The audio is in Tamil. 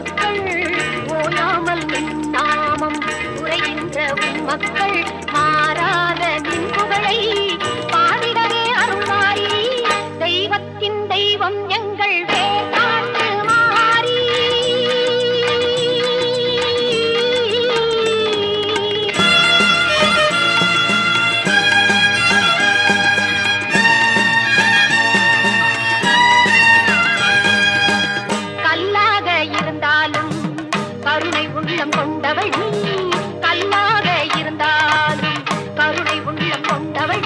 மக்கள் ஓயாமல் நின் நாமம் உரைகின்ற உன் மக்கள் மாறாத நின் புகழை கொண்டவள்